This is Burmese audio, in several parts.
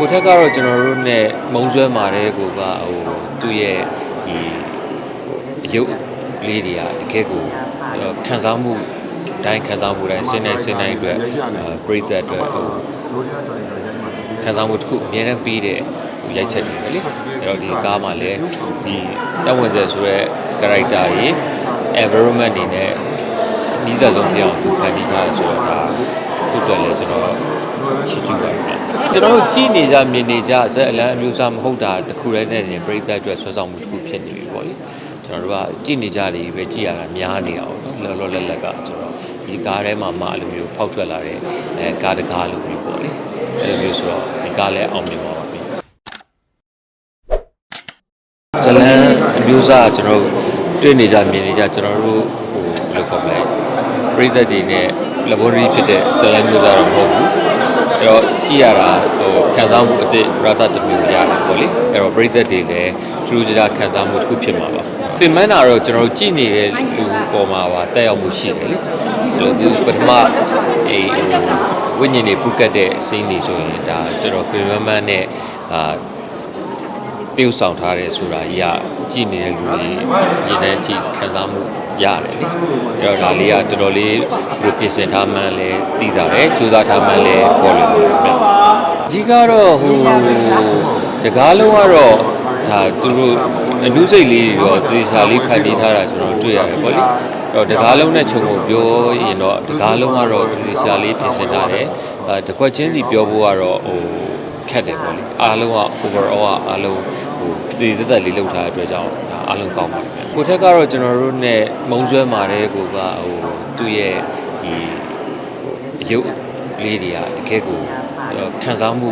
ကိုထက်ကတော့ကျွန်တော်တို့ ਨੇ မုံဆွဲမာတဲ့ကိုကဟိုသူ့ရဲ့ဒီအယုတ်လေးတွေကတကယ်ကိုခံစားမှုတိုင်းခံစားမှုတိုင်းစဉ်းတိုင်းစဉ်းတိုင်းအတွက်ပရိသတ်အတွက်ဟိုခံစားမှုတစ်ခုအများနဲ့ပြီးတဲ့ရိုက်ချက်တွေပဲလေအဲ့တော့ဒီကားမှာလည်းဒီတက်ဝင်တဲ့ဆိုရဲ character တွေ environment တွေနဲ့နီးစပ်ဆုံးပြောင်းဖန်တီးထားဆိုတော့ဒါသူ့အတွက်လည်းကျွန်တော်ချီးကျူးပါတယ် ကျွန်တော်တို့ကြည်နေကြမြင်နေကြဇက်အလန်းအမျိုးအစားမဟုတ်တာတခုတည်းနဲ့နေပရိသတ်အတွက်ဆွဲဆောင်မှုတစ်ခုဖြစ်နေပြီပေါ့လေကျွန်တော်တို့ကကြည်နေကြတယ်ပဲကြည်ရတာများနေတာပေါ့နော်လောလောလတ်လက်ကကျွန်တော်ဒီကားထဲမှာမှအဲ့လိုမျိုးဖောက်ထွက်လာတဲ့အဲကားတကားလိုမျိုးပေါ့လေအဲ့လိုမျိုးဆိုတော့ဒီကားလည်းအောင်မြင်ပါပါပြီဇလန်အမျိုးအစားကကျွန်တော်တို့တွေ့နေကြမြင်နေကြကျွန်တော်တို့ဟိုဘယ်လိုခေါ်မလဲပရိသတ်တွေနဲ့ laboratory ဖြစ်တဲ့ဇလန်မျိုးစားတော့မဟုတ်ဘူးအဲ့တော့ ကြည့်ရတာဟိုခံစားမှုအသစ်ရတတစ်မျိုးရတယ်ပေါ့လေအဲ့တော့ပရိသတ်တွေလည်းထူးခြားခံစားမှုတစ်ခုဖြစ်မှာပါသင်မန်းတာတော့ကျွန်တော်တို့ကြည့်နေတဲ့လူပေါ်မှာပါတက်ရောက်မှုရှိတယ်လေအဲ့လိုဒီပထမအေးဟိုဝိညာဉ်တွေပုတ်ကတ်တဲ့အစင်းတွေဆိုရင်ဒါတော်တော်ပြင်မမန်းနဲ့အာ တည်ဆောင်ထားတယ်ဆိုတာကြီးကကြည့်နေတဲ့လူတွေရင်းနှီးကြည့်ခံစားမှုရတယ်လေအဲ့တော့ဒါလေးကတော်တော်လေးဘယ်လိုပြင်ဆင်ထားမှန်းလဲသိတာတယ်စူးစမ်းထားမှန်းလဲပေါ်လို့ပါတယ်အကြီးကတော့ဟိုတကားလုံးကတော့ဒါသူတို့အနုစိတ်လေးတွေတော့သေစာလေးဖန်တီးထားတာကျွန်တော်တွေ့ရတယ်ပေါ့လေအဲ့တော့တကားလုံးနဲ့ခြုံကိုပြောရင်တော့တကားလုံးကတော့သေစာလေးပြင်ဆင်ထားတယ်အဲတကွက်ချင်းစီပြောဖို့ကတော့ဟို ခက်တယ်ပေါ့လေအားလုံးက overall ကအားလုံးဟိုသေသက်သက်လေးလောက်ထားတဲ့အတွက်ကြောင့်ဒါအားလုံးကောင်းပါတယ်ကိုထက်ကတော့ကျွန်တော်တို့ ਨੇ မုံဆွဲမာတဲ့ကိုကဟိုသူ့ရဲ့ဒီအယုတ်လေးတွေကတကယ်ကိုခံစားမှု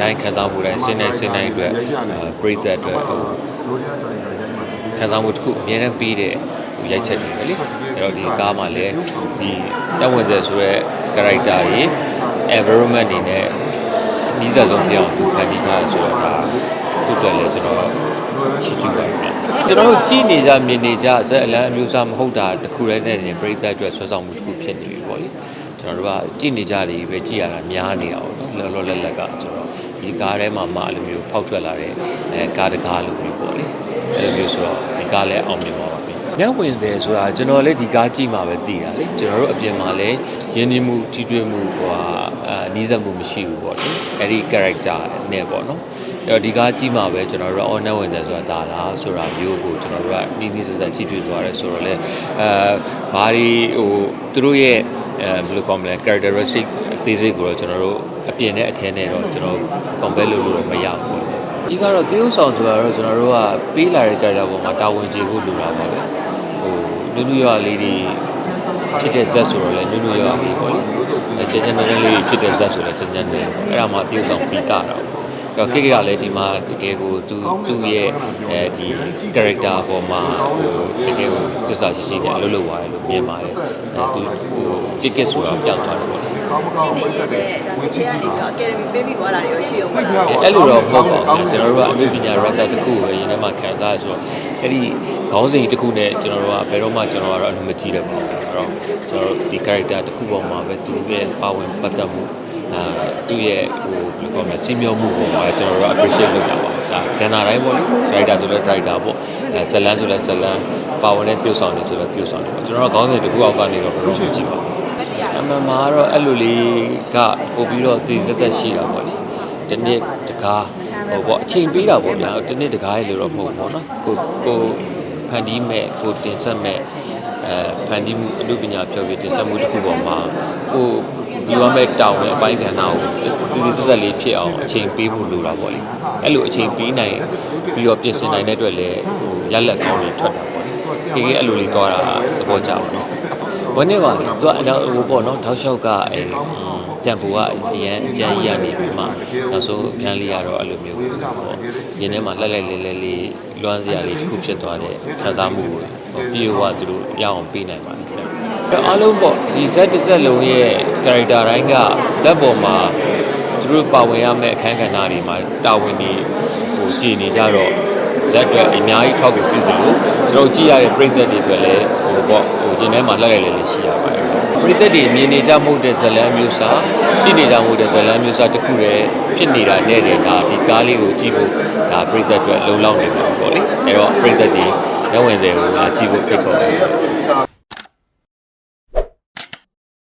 တိုင်းခံစားမှုတိုင်းစဉ်းတိုင်းစဉ်းတိုင်းအတွက်ပရိသတ်အတွက်ဟိုခံစားမှုတစ်ခုအများနဲ့ပြီးတဲ့ရိုက်ချက်တွေပဲလေအဲ့တော့ဒီကားမှာလည်းဒီတက်ဝင်တဲ့ဆိုရဲ character တွေ environment တွေနဲ့ နီးစပ်ဆုံးပြောင်းဖန်တီးထားဆိုတော့ဒါသူ့အတွက်လည်းကျွန်တော်ချီးကျူးပါတယ်ကျွန်တော်တို့ကြည်နေကြမြင်နေကြဇက်အလန်းအမျိုးအစားမဟုတ်တာတခုတည်းနဲ့နေပရိသတ်အတွက်ဆွဲဆောင်မှုတစ်ခုဖြစ်နေပြီပေါ့လေကျွန်တော်တို့ကကြည်နေကြတယ်ပဲကြည်ရတာများနေတာပေါ့နော်လောလောလတ်လက်ကကျွန်တော်ဒီကားထဲမှာမှအဲ့လိုမျိုးဖောက်ထွက်လာတဲ့အဲကားတကားလိုမျိုးပေါ့လေအဲ့လိုမျိုးဆိုတော့ဒီကားလည်းအောင်မြင်ပါပါပြီ။ မြောက်ဝင်တယ်ဆိုတာကျွန်တော်လည်းဒီကားကြည့်မှပဲသိတာလေကျွန်တော်တို့အပြင်မှာလည်းရင်းနှီးမှုထိတွေ့မှုဟိုဟာအာနီးစပ်မှုမရှိဘူးပေါ့လေအဲ့ဒီ character နဲ့ပေါ့နော်အဲ့တော့ဒီကားကြည့်မှပဲကျွန်တော်တို့ honor ဝင်တယ်ဆိုတာဒါလားဆိုတာမျိုးကိုကျွန်တော်တို့ကနီးနီးစပ်စပ်ထိတွေ့သွားတယ်ဆိုတော့လေအဲဘာတွေဟိုသူတို့ရဲ့အဲဘယ်လိုကောင်းမလဲ characteristic အသေးစိတ်ကိုတော့ကျွန်တော်တို့အပြင်နဲ့အထင်းနဲ့တော့ကျွန်တော် compare လုပ်လို့တော့မရဘူးပေါ့ဒီကတော့တေးဥဆောင်ဆိုတာတော့ကျွန်တော်တို့ကပေးလာတဲ့ character ပေါ်မှာတာဝန်ကျေဖို့လိုတာပါပဲ ဟိုနုနုရွာလေးတွေဖြစ်တဲ့ဇက်ဆိုတော့လေနုနုရွာလေးပေါ့လေအဲကျန်ကျန်တဲ့လေးဖြစ်တဲ့ဇက်ဆိုလဲကျန်ကျန်တဲ့အဲ့ဒါမှတေးဥဆောင်ပြီးတာတော့တော့ကိကကလည်းဒီမှာတကယ်ကိုသူသူ့ရဲ့အဲဒီ character ပေါ်မှာဟိုတကယ်ကိုသစ္စာရှိရှိနဲ့အလုပ်လုပ်သွားတယ်လို့မြင်ပါတယ်အဲသူဟိုကိကဆိုတာပျောက်သွားတယ်ပေါ့ လေကြည့်နေရတဲ့ဒါစီချေကနေတော့အကယ်ဒမီပေးပြီးသွားတာတွေရောရှိအောင်မလားအဲ့လိုတော့မဟုတ်ပါဘူးကျွန်တော်တို့ကအမှုပညာ record တစ်ခုကိုရင်းနှီးမှခံစားရဆိုတော့အဲ့ဒီခေါင်းစဉ်တစ်ခုနဲ့ကျွန်တော်တို့ကဘယ်တော့မှကျွန်တော်ကတော့အမှုမကြည့်တယ်ပေါ့အဲ့တော့ကျွန်တော်တို့ဒီ character တစ်ခုပေါ်မှာပဲသူရဲ့ပါဝင်ပတ်သက်မှုအာသူ့ရဲ့ဟိုဘယ်လိုခေါ်မလဲစီမျောမှုပေါ်မှာကျွန်တော်တို့ appreciate လုပ်တာပါဒါကဏ္ဍတိုင်းပေါ့လေ writer ဆိုလဲ writer ပေါ့အဲဇလန်းဆိုလဲဇလန်းပါဝင်တဲ့ပြုဆောင်နေဆိုလဲပြုဆောင်နေပေါ့ကျွန်တော်တို့ခေါင်းစဉ်တစ်ခုအောက်ကနေတော့ဘယ်လိုမှကြည့်ပါဘူး အမှန်မှာတော့အဲ့လိုလေးကပို့ပြီးတော့တည်သက်သက်ရှိတာပေါ့လေဒီနေ့တကားဟိုပေါ့အချိန်ပေးတာပေါ့ဗျာဒီနေ့တကားရေလို့တော့မဟုတ်ဘူးပေါ့နော်ကိုကိုဖန်တီးမဲ့ကိုတင်ဆက်မဲ့အဲဖန်တီးမှုအမှုပညာပြောပြီးတင်ဆက်မှုတစ်ခုပေါ်မှာကိုဒီဝမ်းမဲ့တောင်းတဲ့အပိုင်းကဏ္ဍကိုတည်တည်သက်သက်လေးဖြစ်အောင်အချိန်ပေးဖို့လိုတာပေါ့လေအဲ့လိုအချိန်ပေးနိုင်ပြီးတော့ပြင်ဆင်နိုင်တဲ့အတွက်လည်းဟိုရက်လက်ကောင်းတွေထွက်တာပေါ့လေတကယ်အဲ့လိုလေးသွားတာသဘောကျပါတော့ ဝန်းနေပါလေသူကတော့ဟိုပေါ့နော်ထောက်လျှောက်ကအဲတန်ဖိုကအရန်အကျန်းကြီးရနေပြီမှနောက်ဆုံးခန်းလေးရတော့အဲ့လိုမျိုးပေါ့ရင်းထဲမှာလှက်လိုက်လဲလဲလေးလွမ်းစရာလေးတစ်ခုဖြစ်သွားတဲ့ခံစားမှုကိုဟိုပြေဝသူတို့ရအောင်ပေးနိုင်ပါတယ်ခင်ဗျအားလုံးပေါ့ဒီဇက်တစ်ဇက်လုံးရဲ့ character တိုင်းကဇက်ပေါ်မှာသူတို့ပါဝင်ရမယ့်အခန်းကဏ္ဍတွေမှာတာဝန်တွေဟိုကြည်နေကြတော့ဇဇက်အတွက်အများကြီးထောက်ပြီးပြည်တယ်လို့ကျွန်တော်ကြည့်ရတဲ့ပြည်သက်တွေအတွက်လည်း ဟိုပေါ့ဟိုဒီထဲမှာလှည့်လှည့်လေးလေးရှိရပါတယ်ပြည်သက်တွေမြင်နေကြမှုတဲ့ဇလန်းမျိုးစားကြည့်နေကြမှုတဲ့ဇလန်းမျိုးစားတစ်ခုတည်းဖြစ်နေတာနဲ့တည်းဒါဒီကားလေးကိုကြည့်ဖို့ဒါပြည်သက်အတွက်လုံလောက်နေပါပေါ့လေအဲ့တော့ပြည်သက်တွေရဝင်တယ်ကိုလာကြည့်ဖို့ဖိတ်ခေါ်တယ်